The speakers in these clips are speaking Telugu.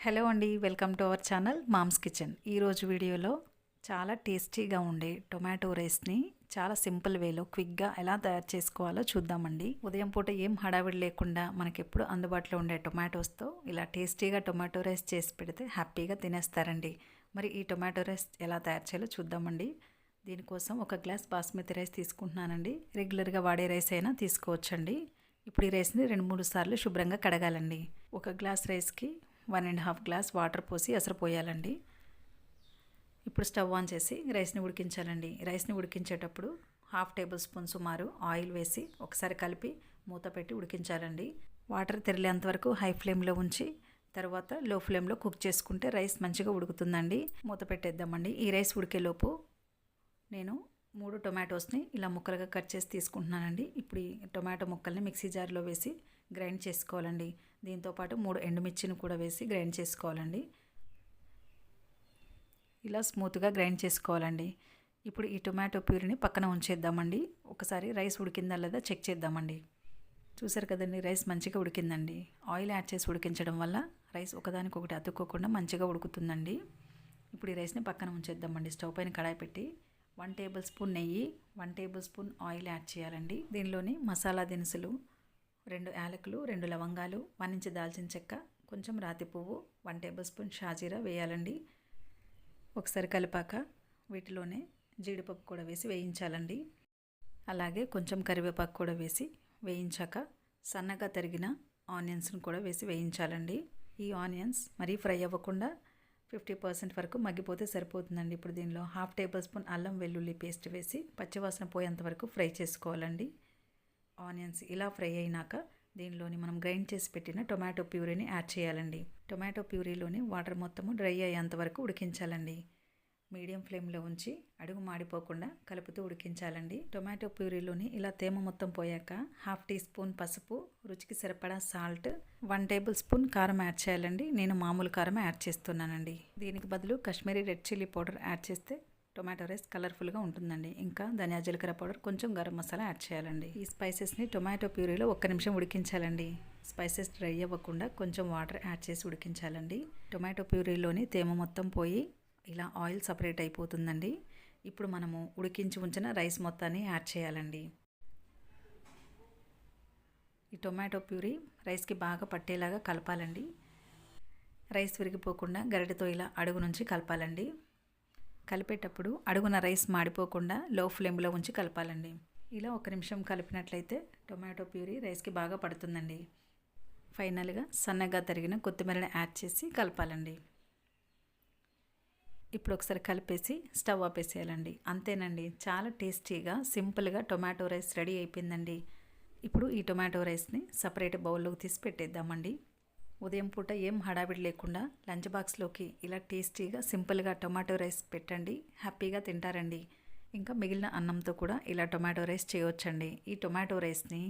హలో అండి welcome to our channel mom's kitchen. ఈరోజు వీడియోలో చాలా టేస్టీగా ఉండే టొమాటో రైస్ని చాలా సింపుల్ వేలో క్విక్గా ఎలా తయారు చేసుకోవాలో చూద్దామండి. ఉదయం పూట ఏం హడావిడి లేకుండా మనకి ఎప్పుడు అందుబాటులో ఉండే టొమాటోస్తో ఇలా టేస్టీగా టొమాటో రైస్ చేసి పెడితే హ్యాపీగా తినేస్తారండి. మరి ఈ టొమాటో రైస్ ఎలా తయారు చేయాలో చూద్దామండి. దీనికోసం ఒక గ్లాస్ బాస్మతి రైస్ తీసుకుంటున్నానండి. రెగ్యులర్గా వాడే రైస్ అయినా తీసుకోవచ్చండి. ఇప్పుడు ఈ రైస్ని రెండు మూడు సార్లు శుభ్రంగా కడగాలండి. ఒక గ్లాస్ రైస్కి one and half glass water పోసి అసలు పోయాలండి ఇప్పుడు స్టవ్ ఆన్ చేసి రైస్ని ఉడికించాలండి. రైస్ని ఉడికించేటప్పుడు హాఫ్ టేబుల్ స్పూన్ సుమారు ఆయిల్ వేసి ఒకసారి కలిపి మూత పెట్టి ఉడికించాలండి. వాటర్ తెరిలేంత వరకు హై ఫ్లేమ్లో ఉంచి తర్వాత లో ఫ్లేమ్లో కుక్ చేసుకుంటే రైస్ మంచిగా ఉడుకుతుందండి. మూత పెట్టేద్దామండి. ఈ రైస్ ఉడికేలోపు నేను మూడు టొమాటోస్ని ఇలా ముక్కలుగా కట్ చేసి తీసుకుంటున్నానండి. ఇప్పుడు ఈ టొమాటో ముక్కల్ని మిక్సీ జార్లో వేసి గ్రైండ్ చేసుకోవాలండి. దీంతోపాటు మూడు ఎండుమిర్చిని కూడా వేసి గ్రైండ్ చేసుకోవాలండి. ఇలా స్మూత్గా గ్రైండ్ చేసుకోవాలండి. ఇప్పుడు ఈ టొమాటో ప్యూరిని పక్కన ఉంచేద్దామండి. ఒకసారి రైస్ ఉడికిందా లేదా చెక్ చేద్దామండి. చూసారు కదండి రైస్ మంచిగా ఉడికిందండి. ఆయిల్ యాడ్ చేసి ఉడికించడం వల్ల రైస్ ఒకదానికొకటి అతుక్కోకుండా మంచిగా ఉడుకుతుందండి. ఇప్పుడు ఈ రైస్ని పక్కన ఉంచేద్దామండి స్టవ్ పైన కడాయి పెట్టి. వన్ టేబుల్ స్పూన్ నెయ్యి one tablespoon oil add చేయాలండి. దీనిలోని మసాలా దినుసులు రెండు యాలకులు రెండు లవంగాలు వన్ ఇంచ్ దాల్చిన చెక్క కొంచెం రాతి పువ్వు వన్ టేబుల్ స్పూన్ షాజీరా వేయాలండి. ఒకసారి కలిపాక వీటిలోనే జీడిపప్పు కూడా వేసి వేయించాలండి. అలాగే కొంచెం కరివేపాకు కూడా వేసి వేయించాక సన్నగా తరిగిన ఆనియన్స్ను కూడా వేసి వేయించాలండి. ఈ ఆనియన్స్ మరీ ఫ్రై అవ్వకుండా ఫిఫ్టీ పర్సెంట్ వరకు మగ్గిపోతే సరిపోతుందండి. ఇప్పుడు దీనిలో హాఫ్ టేబుల్ స్పూన్ అల్లం వెల్లుల్లి పేస్ట్ వేసి పచ్చివాసన పోయేంత వరకు ఫ్రై చేసుకోవాలండి. ఆనియన్స్ ఇలా ఫ్రై అయినాక దీనిలోని మనం గ్రైండ్ చేసి పెట్టిన టొమాటో ప్యూరీని యాడ్ చేయాలండి. టొమాటో ప్యూరీలోని వాటర్ మొత్తము డ్రై అయ్యేంత వరకు ఉడికించాలండి. మీడియం ఫ్లేమ్లో ఉంచి అడుగు మాడిపోకుండా కలుపుతూ ఉడికించాలండి. టొమాటో ప్యూరీలోని ఇలా తేమ మొత్తం పోయాక హాఫ్ టీ స్పూన్ పసుపు రుచికి సరిపడా సాల్ట్ వన్ టేబుల్ స్పూన్ కారం యాడ్ చేయాలండి. నేను మామూలు కారం యాడ్ చేస్తున్నానండి. దీనికి బదులు Kashmiri red chilli powder add చేస్తే టొమాటో రైస్ కలర్ఫుల్గా ఉంటుందండి. ఇంకా ధనియా జీలకర్ర పౌడర్ కొంచెం గరం మసాలా యాడ్ చేయాలండి. ఈ స్పైసెస్ని టొమాటో ప్యూరీలో ఒక్క నిమిషం ఉడికించాలండి. స్పైసెస్ డ్రై అవ్వకుండా కొంచెం వాటర్ యాడ్ చేసి ఉడికించాలండి. టొమాటో ప్యూరీలోని తేమ మొత్తం పోయి ఇలా ఆయిల్ సపరేట్ అయిపోతుందండి. ఇప్పుడు మనము ఉడికించి ఉంచిన రైస్ మొత్తాన్ని యాడ్ చేయాలండి. ఈ టొమాటో ప్యూరీ రైస్కి బాగా పట్టేలాగా కలపాలండి. రైస్ విరిగిపోకుండా గరిటెతో ఇలా అడుగు నుంచి కలపాలండి. కలిపేటప్పుడు అడుగున రైస్ మాడిపోకుండా లో ఫ్లేమ్లో ఉంచి కలపాలండి. ఇలా ఒక నిమిషం కలిపినట్లయితే టొమాటో ప్యూరీ రైస్కి బాగా పడుతుందండి. ఫైనల్గా సన్నగా తరిగిన కొత్తిమీరని యాడ్ చేసి కలపాలండి. ఇప్పుడు ఒకసారి కలిపేసి స్టవ్ ఆపేసేయాలండి. అంతేనండి చాలా టేస్టీగా సింపుల్గా టొమాటో రైస్ రెడీ అయిపోయిందండి. ఇప్పుడు ఈ టొమాటో రైస్ని సపరేట్ బౌల్లోకి తీసి పెట్టేద్దామండి. ఉదయం పూట ఏం హడావిడి లేకుండా లంచ్ బాక్స్లోకి ఇలా టేస్టీగా సింపుల్గా టొమాటో రైస్ పెట్టండి. హ్యాపీగా తింటారండి. ఇంకా మిగిలిన అన్నంతో కూడా ఇలా టొమాటో రైస్ చేయవచ్చండి ఈ టొమాటో రైస్ని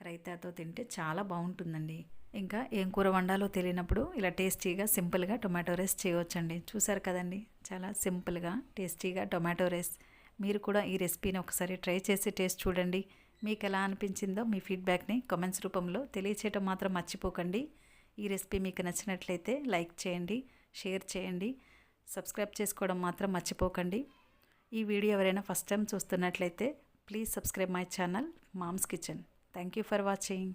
రైతాతో తింటే చాలా బాగుంటుందండి. ఇంకా ఏం కూర వండాలో తెలియనప్పుడు ఇలా టేస్టీగా సింపుల్గా టొమాటో రైస్ చేయవచ్చండి. చూసారు కదండి? చాలా సింపుల్గా టేస్టీగా టొమాటో రైస్. మీరు కూడా ఈ రెసిపీని ఒకసారి ట్రై చేసి టేస్ట్ చూడండి. మీకు ఎలా అనిపించిందో మీ ఫీడ్బ్యాక్ని కామెంట్స్ రూపంలో తెలియచేయటం మాత్రం మర్చిపోకండి. ఈ రెసిపీ మీకు నచ్చినట్లయితే లైక్ చేయండి షేర్ చేయండి సబ్స్క్రైబ్ చేసుకోవడం మాత్రం మర్చిపోకండి. ఈ వీడియో ఎవరైనా ఫస్ట్ టైం చూస్తున్నట్లయితే please subscribe my channel mom's kitchen. Thank you for watching.